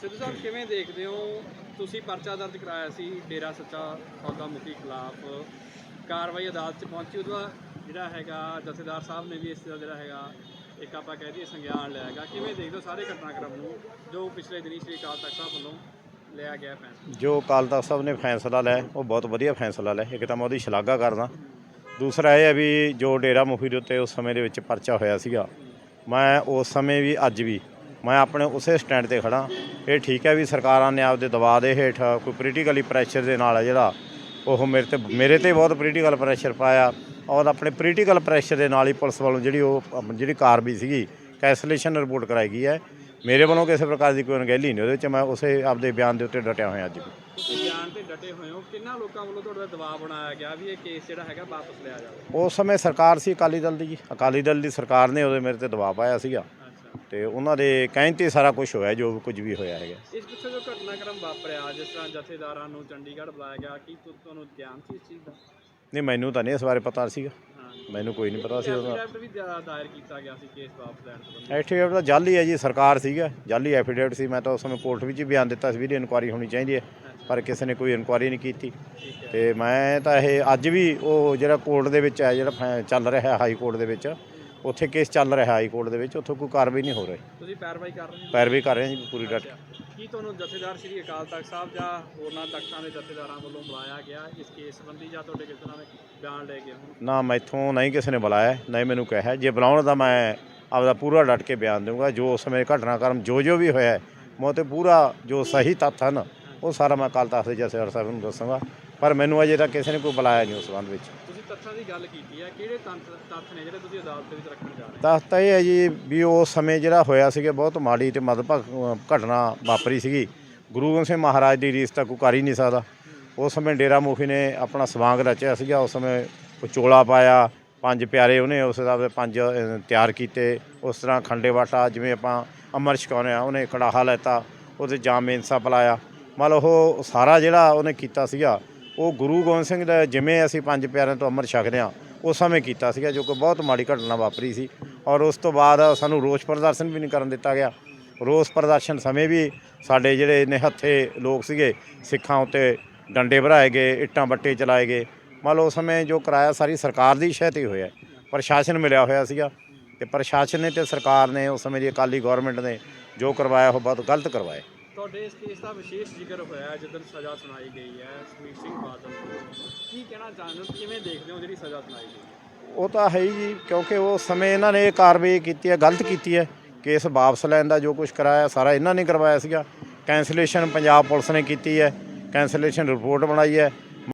ਸਿੱਧੂ ਸਾਹਿਬ, ਕਿਵੇਂ ਦੇਖਦੇ ਹੋ? ਤੁਸੀਂ ਪਰਚਾ ਦਰਜ ਕਰਾਇਆ ਸੀ, ਡੇਰਾ ਸੱਚਾ ਸੌਦਾ ਮੁਖੀ ਖਿਲਾਫ। ਕਾਰਵਾਈ ਅਦਾਲਤ 'ਚ ਪਹੁੰਚੀ, ਉਹਦਾ ਜਿਹੜਾ ਹੈਗਾ, ਜਥੇਦਾਰ ਸਾਹਿਬ ਨੇ ਵੀ ਇਸ ਦਾ ਜਿਹੜਾ ਹੈਗਾ, ਇੱਕ ਆਪਾਂ ਕਹਿ ਦਈਏ ਸੰਗਿਆਨ ਲਿਆ ਹੈਗਾ। ਕਿਵੇਂ ਦੇਖਦੇ ਹੋ ਸਾਰੇ ਘਟਨਾਕ੍ਰਮ ਨੂੰ, ਜੋ ਪਿਛਲੇ ਦਿਨੀ ਸ੍ਰੀ ਅਕਾਲ ਤਖਤ ਸਾਹਿਬ ਵੱਲੋਂ ਲਿਆ ਗਿਆ ਫੈਸਲਾ? ਜੋ ਅਕਾਲ ਤਖਤ ਸਾਹਿਬ ਨੇ ਫੈਸਲਾ ਲਿਆ, ਉਹ ਬਹੁਤ ਵਧੀਆ ਫੈਸਲਾ ਲਿਆ। ਇੱਕ ਤਾਂ ਮੈਂ ਉਹਦੀ ਸ਼ਲਾਘਾ ਕਰਦਾ। ਦੂਸਰਾ ਇਹ ਹੈ ਵੀ ਜੋ ਡੇਰਾ ਮੁਖੀ ਦੇ ਉੱਤੇ ਉਸ ਸਮੇਂ ਦੇ ਵਿੱਚ ਪਰਚਾ ਹੋਇਆ ਸੀਗਾ, ਮੈਂ ਉਸ ਸਮੇਂ ਵੀ, ਅੱਜ ਵੀ ਮੈਂ ਆਪਣੇ ਉਸੇ ਸਟੈਂਡ ਤੇ ਖੜਾ ਇਹ ਠੀਕ ਹੈ ਵੀ ਸਰਕਾਰਾਂ ਨੇ ਆਪਦੇ ਦਬਾਅ ਦੇ ਹੇਠ ਕੋਈ ਪੋਲੀਟੀਕਲੀ ਪ੍ਰੈਸ਼ਰ ਦੇ ਨਾਲ ਹੈ ਜਿਹੜਾ ਉਹ ਮੇਰੇ ਤੇ ਮੇਰੇ ਤੇ ਬਹੁਤ ਪੋਲੀਟੀਕਲ ਪ੍ਰੈਸ਼ਰ ਪਾਇਆ। ਔਰ ਆਪਣੇ ਪੋਲੀਟੀਕਲ ਪ੍ਰੈਸ਼ਰ ਦੇ ਨਾਲ ਹੀ ਪੁਲਿਸ ਵੱਲੋਂ ਜਿਹੜੀ ਉਹ ਜਿਹੜੀ ਕਾਰਵਾਈ ਸੀਗੀ ਕੈਂਸਲੇਸ਼ਨ ਰਿਪੋਰਟ ਕਰਾਈ ਗਈ ਹੈ। ਮੇਰੇ ਵੱਲੋਂ ਕਿਸੇ ਪ੍ਰਕਾਰ ਦੀ ਕੋਈ ਅਣਗਹਿਲੀ ਨਹੀਂ ਉਹਦੇ ਵਿੱਚ ਮੈਂ ਉਸੇ ਆਪਦੇ ਬਿਆਨ ਦੇ ਉੱਤੇ ਡਟਿਆ ਹੋਇਆ ਅੱਜ ਵੀ। ਬਿਆਨ ਤੇ ਡਟੇ ਹੋਏ ਹੋ। ਕਿੰਨਾ ਲੋਕਾਂ ਵੱਲੋਂ ਤੁਹਾਡੇ ਦਬਾਅ ਬਣਾਇਆ ਗਿਆ ਵੀ ਇਹ ਕੇਸ ਜਿਹੜਾ ਹੈਗਾ ਵਾਪਸ ਲਿਆ ਜਾਵੇ? ਉਸ ਸਮੇਂ ਸਰਕਾਰ ਸੀ ਅਕਾਲੀ ਦਲ ਦੀ ਜੀ। ਅਕਾਲੀ ਦਲ ਦੀ ਸਰਕਾਰ ਨੇ ਉਹਦੇ ਮੇਰੇ ਤੇ ਦਬਾਅ ਪਾਇਆ ਸੀਗਾ। ਤੇ ਉਹਨਾਂ ਦੇ ਕਹਿਣ ਤੇ ਸਾਰਾ ਕੁਝ ਹੋਇਆ ਜੋ ਕੁਝ ਵੀ ਹੋਇਆ ਹੈਗਾ। ਇਸ ਪਿੱਛੇ ਜੋ ਘਟਨਾਕ੍ਰਮ ਵਾਪਰਿਆ ਜਿਸ ਤਰ੍ਹਾਂ ਜਥੇਦਾਰਾਂ ਨੂੰ ਚੰਡੀਗੜ੍ਹ ਬੁਲਾਇਆ ਗਿਆ ਕੀ ਤੁ- ਤੁਹਾਨੂੰ ਗਿਆਨ ਸੀ ਇਸ ਚੀਜ਼ ਦਾ? ਨਹੀਂ ਮੈਨੂੰ ਤਾਂ ਨਹੀਂ ਇਸ ਬਾਰੇ ਪਤਾ ਸੀਗਾ। ਹਾਂ। ਮੈਨੂੰ ਕੋਈ ਨਹੀਂ ਪਤਾ ਸੀ ਉਹਦਾ। ਐਫੀਡੈਵਿਟ ਵੀ ਦਾ- ਦਾਇਰ ਕੀਤਾ ਗਿਆ ਸੀ ਕੇਸ ਵਾਪਸ ਲੈਣ ਸੰਬੰਧੀ। ਐਫੀਡੇਵਿਟ ਤਾਂ ਜਾਲੀ ਹੈ ਜੀ ਸਰਕਾਰ ਸੀਗਾ ਜਾਲੀ ਐਫੀਡੇਵਿਟ ਸੀ। ਮੈਂ ਤਾਂ ਉਸ ਸਮੇਂ ਕੋਰਟ ਵਿੱਚ ਹੀ ਬਿਆਨ ਦਿੱਤਾ ਸੀ ਵੀ ਇਨਕੁਆਰੀ ਹੋਣੀ ਚਾਹੀਦੀ ਹੈ ਪਰ ਕਿਸੇ ਨੇ ਕੋਈ ਇਨਕੁਆਰੀ ਨਹੀਂ ਕੀਤੀ। ਠੀਕ ਹੈ। ਤੇ ਮੈਂ ਤਾਂ ਇਹ ਅੱਜ ਵੀ ਉਹ ਜਿਹੜਾ ਕੋਰਟ ਦੇ ਵਿੱਚ ਹੈ ਜਿਹੜਾ ਫੈ- ਚੱਲ ਰਿਹਾ ਹਾਈ ਕੋਰਟ ਦੇ ਵਿੱਚ ਉੱਥੇ ਕੇਸ ਚੱਲ ਰਿਹਾ ਹਾਈ ਕੋਰਟ ਦੇ ਵਿੱਚ ਉੱਥੇ ਕੋਈ ਕਾਰਵਾਈ ਨਹੀਂ ਹੋ ਰਹੀ। ਤੁਸੀਂ ਪੈਰਵਾਈ ਕਰ ਰਹੇ ਹੋ? ਪੈਰਵੀ ਕਰ ਰਹੇ ਹਾਂ ਜੀ ਪੂਰੀ ਡਟ ਕੀ ਤੁਹਾਨੂੰ ਜਥੇਦਾਰ ਸ੍ਰੀ ਅਕਾਲ ਤਖਤ ਸਾਹਿਬ ਜਾਂ ਹੋਰਨਾਂ ਤਖਤਾਂ ਦੇ ਜਥੇਦਾਰਾਂ ਵੱਲੋਂ ਬੁਲਾਇਆ ਗਿਆ ਇਸ ਕੇਸ ਸੰਬੰਧੀ ਜਾਂ ਤੁਹਾਡੇ ਕਿਸੇ ਤਰ੍ਹਾਂ ਦੇ ਬਿਆਨ ਲੈ ਗਏ ਹੋਣ? ਨਾ ਮੈਥੋਂ ਨਹੀਂ ਕਿਸੇ ਨੇ ਬੁਲਾਇਆ ਨਹੀਂ ਮੈਨੂੰ ਕਿਹਾ। ਜੇ ਬੁਲਾਉਣ ਦਾ ਮੈਂ ਆਪਦਾ ਪੂਰਾ ਡਟ ਕੇ ਬਿਆਨ ਦਊਂਗਾ। ਜੋ ਉਸ ਸਮੇਂ ਘਟਨਾਕ੍ਰਮ ਜੋ ਜੋ ਵੀ ਹੋਇਆ ਹੈ, ਮੈਂ 'ਤੇ ਪੂਰਾ ਜੋ ਸਹੀ ਤੱਥ ਹਨ ਉਹ ਸਾਰਾ ਮੈਂ ਕੱਲ ਤੱਕ ਦੇ ਜਥੇਦਾਰ ਸਾਹਿਬ ਨੂੰ ਦੱਸਾਂਗਾ। ਪਰ ਮੈਨੂੰ ਅਜੇ ਤੱਕ ਕਿਸੇ ਨੇ ਕੋਈ ਬੁਲਾਇਆ ਨਹੀਂ ਉਸ ਸੰਬੰਧ ਵਿੱਚ। ਤੁਸੀਂ ਤੱਥਾਂ ਦੀ ਗੱਲ ਕੀਤੀ ਹੈ ਕਿਹੜੇ ਤੱਥ ਨੇ ਜਿਹੜੇ ਤੁਸੀਂ ਅਦਾਲਤ ਦੇ ਵਿੱਚ ਰੱਖਣ ਜਾ ਰਹੇ ਤੱਥ ਤਾਂ ਇਹ ਹੈ ਜੀ ਵੀ ਉਸ ਸਮੇਂ ਜਿਹੜਾ ਹੋਇਆ ਸੀਗਾ ਬਹੁਤ ਮਾੜੀ ਤੇ ਮਦਭਗ ਘਟਨਾ ਵਾਪਰੀ ਸੀਗੀ। ਗੁਰੂ ਗੋਬਿੰਦ ਸਿੰਘ ਮਹਾਰਾਜ ਦੀ ਰੀਸ ਤਾਂ ਕੋਈ ਕਰ ਹੀ ਨਹੀਂ ਸਕਦਾ। ਉਸ ਸਮੇਂ ਡੇਰਾ ਮੁਖੀ ਨੇ ਆਪਣਾ ਸਵਾਂਗ ਰਚਿਆ ਸੀਗਾ ਉਸ ਸਮੇਂ ਵਿਚੋਲਾ ਪਾਇਆ ਪੰਜ ਪਿਆਰੇ ਉਹਨੇ ਉਸ ਦਾ ਪੰਜ ਅ, ਤਿਆਰ ਕੀਤੇ। ਉਸ ਤਰ੍ਹਾਂ ਖੰਡੇ ਵਾਟਾ ਜਿਵੇਂ ਆਪਾਂ ਅਮਰ ਛਕਾਉਂਦੇ ਆ ਉਹਨੇ ਕੜਾਹਾ ਲੈਤਾ ਉਹਦੇ ਜਾਮ ਇਨਸਾ ਪਲਾਇਆ ਮੰਨ ਲਓ ਉਹ ਸਾਰਾ ਜਿਹੜਾ ਉਹਨੇ ਕੀਤਾ ਸੀਗਾ ਉਹ ਗੁਰੂ ਗੋਬਿੰਦ ਸਿੰਘ ਦਾ ਜਿਵੇਂ ਅਸੀਂ ਪੰਜ ਪਿਆਰਿਆਂ ਤੋਂ ਅੰਮ੍ਰਿਤ ਛਕਦੇ ਹਾਂ ਉਸ ਸਮੇਂ ਕੀਤਾ ਸੀਗਾ ਜੋ ਕਿ ਬਹੁਤ ਮਾੜੀ ਘਟਨਾ ਵਾਪਰੀ ਸੀ ਔਰ ਉਸ ਤੋਂ ਬਾਅਦ ਸਾਨੂੰ ਰੋਸ ਪ੍ਰਦਰਸ਼ਨ ਵੀ ਨਹੀਂ ਕਰਨ ਦਿੱਤਾ ਗਿਆ। ਰੋਸ ਪ੍ਰਦਰਸ਼ਨ ਸਮੇਂ ਵੀ ਸਾਡੇ ਜਿਹੜੇ ਨਿਹੱਥੇ ਲੋਕ ਸੀਗੇ, ਸਿੱਖਾਂ ਉੱਤੇ ਡੰਡੇ ਭਰਾਏ ਗਏ, ਇੱਟਾਂ ਬੱਟੇ ਚਲਾਏ ਗਏ। ਮੰਨ ਲਓ ਉਸ ਸਮੇਂ ਜੋ ਕਰਾਇਆ ਸਾਰੀ ਸਰਕਾਰ ਦੀ ਸ਼ਹਿ ਤੇ ਹੋਇਆ ਪ੍ਰਸ਼ਾਸਨ ਮਿਲਿਆ ਹੋਇਆ ਸੀਗਾ ਤੇ ਪ੍ਰਸ਼ਾਸਨ ਨੇ ਤੇ ਸਰਕਾਰ ਨੇ ਉਸ ਸਮੇਂ ਦੀ ਅਕਾਲੀ ਗਵਰਨਮੈਂਟ ਨੇ ਜੋ ਕਰਵਾਇਆ ਉਹ ਬਹੁਤ ਗਲਤ ਕਰਵਾਇਆ। ਤੁਹਾਡੇ ਇਸ ਕੇਸ ਦਾ ਵਿਸ਼ੇਸ਼ ਜ਼ਿਕਰ ਹੋਇਆ ਜਦੋਂ ਸਜ਼ਾ ਸੁਣਾਈ ਗਈ ਹੈ, ਸੁਖਬੀਰ ਸਿੰਘ ਬਾਦਲ ਨੂੰ। ਕੀ ਕਹਿਣਾ ਚਾਹੁੰਦੇ ਹੋ? ਕਿਵੇਂ ਦੇਖਦੇ ਹੋ ਜਿਹੜੀ ਸਜ਼ਾ ਸੁਣਾਈ ਗਈ ਉਹ ਤਾਂ ਹੈ ਹੀ ਜੀ, ਕਿਉਂਕਿ ਉਸ ਸਮੇਂ ਇਹਨਾਂ ਨੇ ਇਹ ਕਾਰਵਾਈ ਕੀਤੀ ਹੈ, ਗਲਤ ਕੀਤੀ ਹੈ। ਕੇਸ ਵਾਪਸ ਲੈਣ ਦਾ ਜੋ ਕੁਝ ਕਰਾਇਆ, ਸਾਰਾ ਇਹਨਾਂ ਨੇ ਕਰਵਾਇਆ ਸੀਗਾ। ਕੈਂਸਲੇਸ਼ਨ ਪੰਜਾਬ ਪੁਲਿਸ ਨੇ ਕੀਤੀ ਹੈ। ਕੈਂਸਲੇਸ਼ਨ ਰਿਪੋਰਟ ਬਣਾਈ ਹੈ।